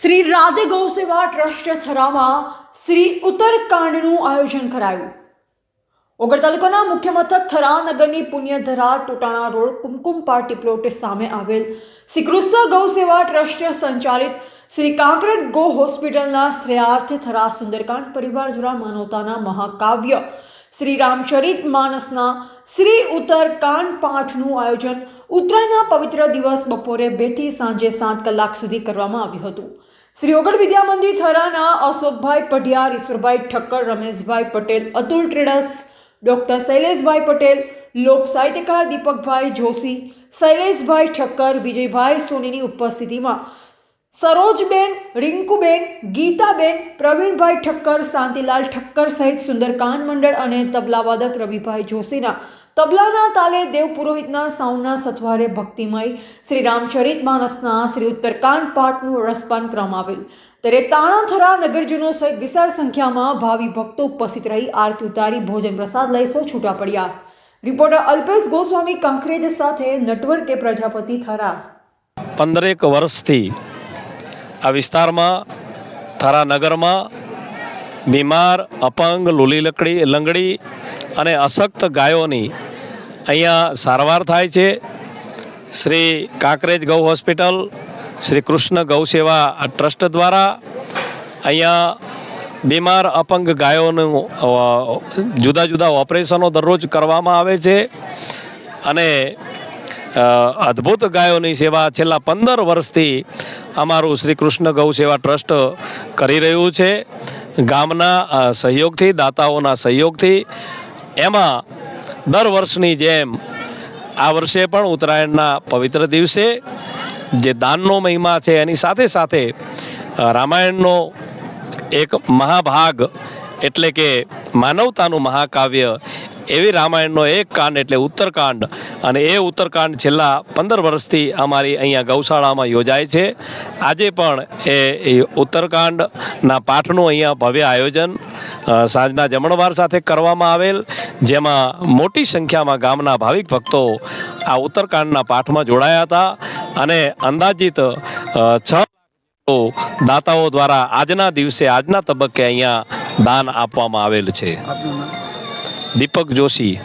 શ્રી રાધે ગૌ સેવા ટ્રસ્ટ થરામાં શ્રી ઉત્તરકાંડનું આયોજન કરાયું. ઓગળ તાલુકાના મુખ્ય મથક થરા નગરની Punyadhara Totana road Kumkum party plot સામે આવેલ શ્રી કૃષ્ણ ગૌ સેવા ટ્રસ્ટ સંચાલિત શ્રી કાંકરેજ ગો હોસ્પિટલના શ્રેયાર્થે થરા સુંદરકાંડ પરિવાર દ્વારા માનવતાના મહાકાવ્ય શ્રી રામચરિત માનસના શ્રી ઉત્તરકાંડ પાઠનું આયોજન ઉત્તરાયણના પવિત્ર દિવસ બપોરે બેથી સાંજે સાત કલાક સુધી કરવામાં આવ્યું હતું. શ્રી ઓગળ વિદ્યા મંદિર થરાના અશોકભાઈ પઢિયાર, ઈશ્વરભાઈ ઠક્કર, રમેશભાઈ પટેલ, અતુલ ટ્રેડર્સ ડૉક્ટર શૈલેષભાઈ પટેલ, લોક સાહિત્યકાર દીપકભાઈ જોશી, શૈલેષભાઈ ઠક્કર, વિજયભાઈ સોનીની ઉપસ્થિતિમાં સરોજબેન, રિંકુબેન, ગીતાબેન, પ્રવીણભાઈ ઠક્કર, શાંતિલાલ ઠક્કર સહિત સુંદરકાંડ મંડળ અને તબલાવાદક રવિભાઈ જોશીના. તબલાના તાલે દેવ પુરોહિતના સાઉન્ડના સથવારે ભક્તિમય શ્રી રામચરિત માનસના શ્રી ઉત્તરકાંડ પાઠનું રસપાન ક્રમ આવેલ. ત્યારે તાણાથરા નગરજનો સહિત વિશાળ સંખ્યામાં ભાવિ ભક્તો ઉપસ્થિત રહી આરતી ઉતારી ભોજન પ્રસાદ લઈ સૌ છૂટા પડ્યા. રિપોર્ટર અલ્પેશ ગોસ્વામી કાંકરેજ સાથે નટવર્કે પ્રજાપતિ થરા પંદરેક વર્ષથી આ વિસ્તારમાં થરા નગરમાં, બીમાર, અપંગ, લૂલી લકડી, લંગડી અને અશક્ત ગાયોની અહીંયા સારવાર થાય છે. શ્રી કાંકરેજ ગૌ હોસ્પિટલ, શ્રી કૃષ્ણ ગૌ સેવા ટ્રસ્ટ દ્વારા અહીંયા બીમાર, અપંગ ગાયોનું જુદા જુદા ઓપરેશનો દરરોજ કરવામાં આવે છે. અને અદ્ભુત ગાયોની સેવા છેલ્લા પંદર વર્ષથી અમારું શ્રી કૃષ્ણ ગૌ સેવા ટ્રસ્ટ કરી રહ્યું છે. ગામના સહયોગથી, દાતાઓના સહયોગથી એમાં દર વર્ષની જેમ આ વર્ષે પણ ઉત્તરાયણના પવિત્ર દિવસે જે દાનનો મહિમા છે એની સાથે સાથે રામાયણનો એક મહાભાગ એટલે કે માનવતાનું મહાકાવ્ય એવી રામાયણનો એક કાંડ એટલે ઉત્તરકાંડ. અને એ ઉત્તરકાંડ છેલ્લા પંદર વર્ષથી અમારી અહીંયા ગૌશાળામાં યોજાય છે. આજે પણ એ ઉત્તરકાંડના પાઠનું અહીંયા ભવ્ય આયોજન સાંજના જમણવાર સાથે કરવામાં આવેલ, જેમાં મોટી સંખ્યામાં ગામના ભાવિક ભક્તો આ ઉત્તરકાંડના પાઠમાં જોડાયા હતા. અને અંદાજિત છ દાતાઓ દ્વારા આજના દિવસે આજના તબક્કે અહીંયા દાન આપવામાં આવેલ છે. દીપક જોશી.